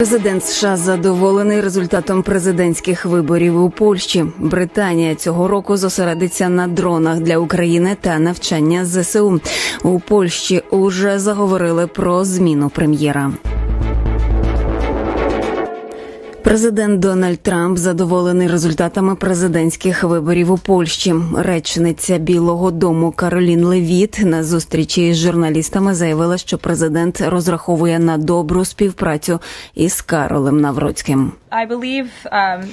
Президент США задоволений результатом президентських виборів у Польщі. Британія цього року зосередиться на дронах для України та навчання ЗСУ. У Польщі уже заговорили про зміну прем'єра. Президент Дональд Трамп задоволений результатами президентських виборів у Польщі. Речниця Білого Дому Каролін Левіт на зустрічі з журналістами заявила, що президент розраховує на добру співпрацю із Каролем Навроцьким. Um,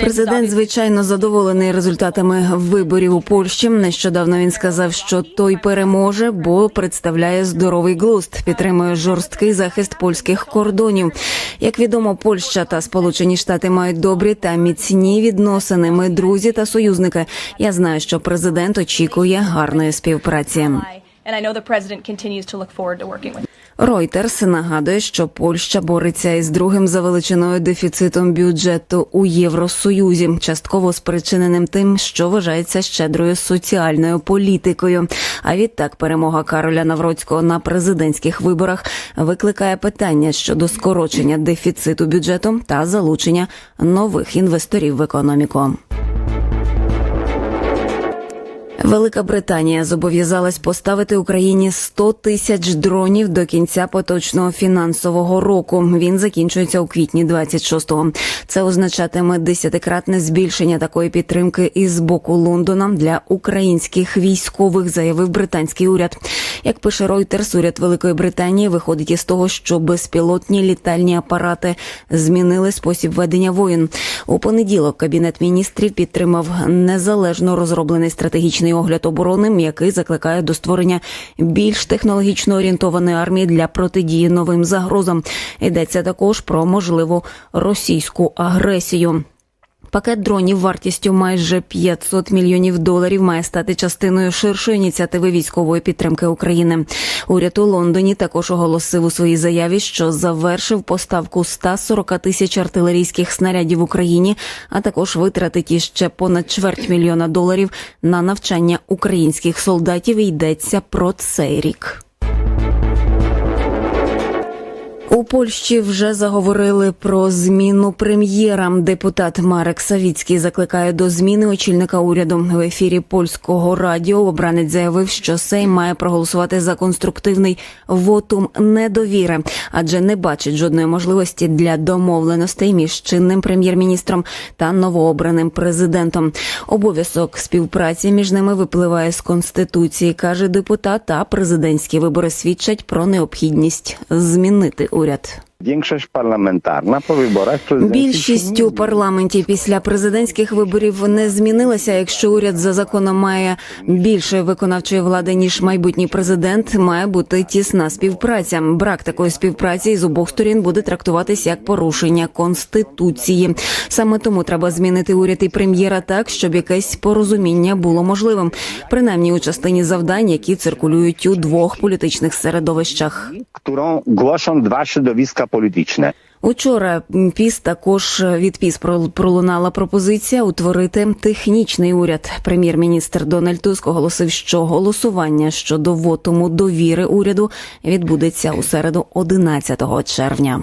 Президент, звичайно, задоволений результатами виборів у Польщі. Нещодавно він сказав, що той переможе, бо представляє здоровий глузд, підтримує жорсткий захист польських кордонів. Як відомо, Польща та Сполучені Штати мають добрі та міцні відносини. Ми друзі та союзники. Я знаю, що президент очікує гарної співпраці. And I know the president continues to look forward to working with. Ройтерс нагадує, що Польща бореться із другим за величиною дефіцитом бюджету у Євросоюзі, частково спричиненим тим, що вважається щедрою соціальною політикою. А відтак перемога Кароля Навроцького на президентських виборах викликає питання щодо скорочення дефіциту бюджету та залучення нових інвесторів в економіку. Велика Британія зобов'язалась поставити Україні 100 тисяч дронів до кінця поточного фінансового року. Він закінчується у квітні 26-го. Це означатиме десятикратне збільшення такої підтримки із боку Лондона для українських військових, заявив британський уряд. Як пише Reuters, уряд Великої Британії виходить із того, що безпілотні літальні апарати змінили спосіб ведення воєн. У понеділок кабінет міністрів підтримав незалежно розроблений стратегічний огляд оборони, який закликає до створення більш технологічно орієнтованої армії для протидії новим загрозам. Йдеться також про можливу російську агресію. Пакет дронів вартістю майже 500 мільйонів доларів має стати частиною ширшої ініціативи військової підтримки України. Уряд у Лондоні також оголосив у своїй заяві, що завершив поставку 140 тисяч артилерійських снарядів Україні, а також витратить іще понад чверть мільйона доларів на навчання українських солдатів. Йдеться про цей рік. У Польщі вже заговорили про зміну прем'єра. Депутат Марек Савіцький закликає до зміни очільника уряду. В ефірі польського радіо обранець заявив, що Сейм має проголосувати за конструктивний вотум недовіри, адже не бачить жодної можливості для домовленостей між чинним прем'єр-міністром та новообраним президентом. Обов'язок співпраці між ними випливає з конституції, каже депутат. А президентські вибори свідчать про необхідність змінити уряд. Większość parlamentarna po wyborach prezydenckich Більшість у парламенті після президентських виборів не змінилася. Якщо уряд за законом має більше виконавчої влади ніж майбутній президент, має бути тісна співпраця. Брак такої співпраці з обох сторін буде трактуватись як порушення конституції. Саме тому треба змінити уряд і прем'єра так, щоб якесь порозуміння було можливим, принаймні у частині завдань, які циркулюють у двох політичних середовищах. którą głoszą dwa środowiska polityczne. Учора ПІС також від ПІС пролунала пропозиція утворити технічний уряд. Прем'єр-міністр Дональд Туск оголосив, що голосування щодо вотуму довіри уряду відбудеться у середу 11 червня.